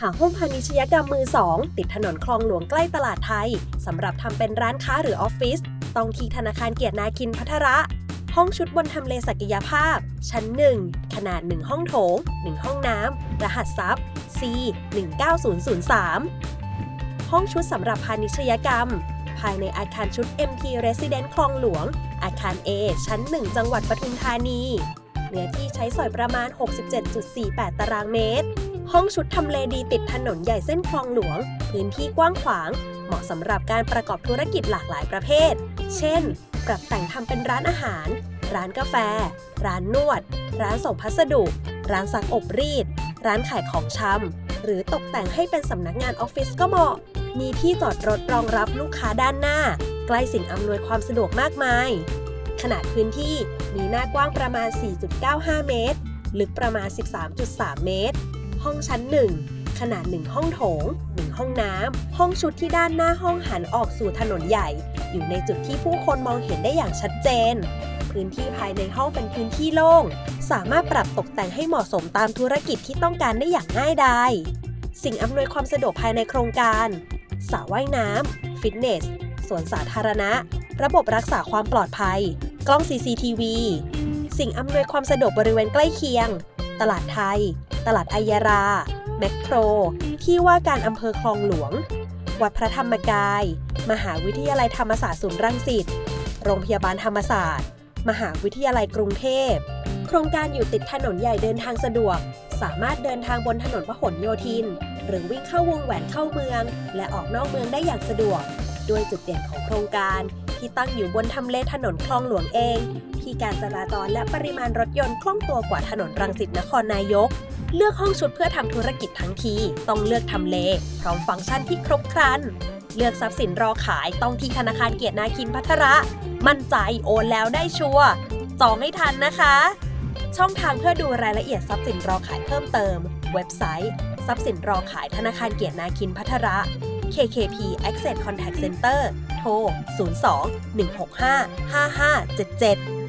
หาห้องพาณิชยกรรมมือสองติดถนนคลองหลวงใกล้ตลาดไทยสำหรับทำเป็นร้านค้าหรือออฟฟิศต้องที่ธนาคารเกียรตินาคินพัทระ ห้องชุดบนทำเลศักยภาพ ชั้น 1 ขนาด 1 ห้องโถง 1 ห้องน้ำ รหัสซับ C 19003 ห้องชุดสำหรับพาณิชยกรรม ภายในอาคารชุด MT Resident คลองหลวง อาคาร A ชั้น 1 จังหวัดปทุมธานี เนื้อที่ใช้สอยประมาณ 67.48 ตารางเมตร ห้องชุดทำเลดีติดถนนใหญ่เส้นคลองหลวง พื้นที่กว้างขวาง เหมาะสำหรับการประกอบธุรกิจหลากหลายประเภท เช่น ปรับแต่งทำเป็นร้านอาหาร ร้านกาแฟ ร้านนวด ร้านส่งพัสดุ ร้านซักอบรีด ร้านขายของชำ หรือตกแต่งให้เป็นสำนักงานออฟฟิศก็เหมาะ มีที่จอดรถรองรับลูกค้าด้านหน้า ใกล้สิ่งอำนวยความสะดวกมากมาย ขนาดพื้นที่มีหน้ากว้างประมาณ 4.95 เมตร ลึกประมาณ 13.3 เมตร ห้องชั้น1ขนาด 1 ห้องโถง 1 ห้องน้ำ ห้องชุดที่ด้านหน้าห้องหันออกสู่ถนนใหญ่ อยู่ในจุดที่ผู้คนมองเห็นได้อย่างชัดเจน พื้นที่ภายในห้องเป็นพื้นที่โล่ง สามารถปรับตกแต่งให้เหมาะสมตามธุรกิจที่ต้องการได้อย่างง่ายดาย สิ่งอำนวยความสะดวกภายในโครงการสระว่ายน้ำ ฟิตเนส สวนสาธารณะ ระบบรักษาความปลอดภัย กล้อง CCTV สิ่งอำนวยความสะดวกบริเวณใกล้เคียง ตลาดไทย ตลาดไอยารา แมคโคร ที่ว่าการอำเภอคลองหลวง วัดพระธรรมกาย มหาวิทยาลัยธรรมศาสตร์ศูนย์รังสิต โรงพยาบาลธรรมศาสตร์ มหาวิทยาลัยกรุงเทพ โครงการอยู่ติดถนนใหญ่เดินทางสะดวก สามารถเดินทางบนถนนพหลโยธิน หรือวิ่งเข้าวงแหวนเข้าเมือง และออกนอกเมืองได้อย่างสะดวก ด้วยจุดเด่นของโครงการที่ตั้งอยู่บนทำเลถนนคลองหลวงเอง ที่การจราจรและปริมาณรถยนต์คล่องตัวกว่าถนนรังสิตนครนายก เลือกห้องชุดเพื่อทำธุรกิจทั้งที ต้องเลือกทำเล พร้อมฟังก์ชันที่ครบครัน เลือกทรัพย์สินรอขายต้องที่ธนาคารเกียรตินาคินพัทระ มั่นใจโอนแล้วได้ชัวร์จองให้ทันนะคะ ช่องทางเพื่อดูรายละเอียดทรัพย์สินรอขายเพิ่มเติม เว็บไซต์ ทรัพย์สินรอขายธนาคารเกียรตินาคินพัทระ KKP Access Contact Center โทร 02 165 5577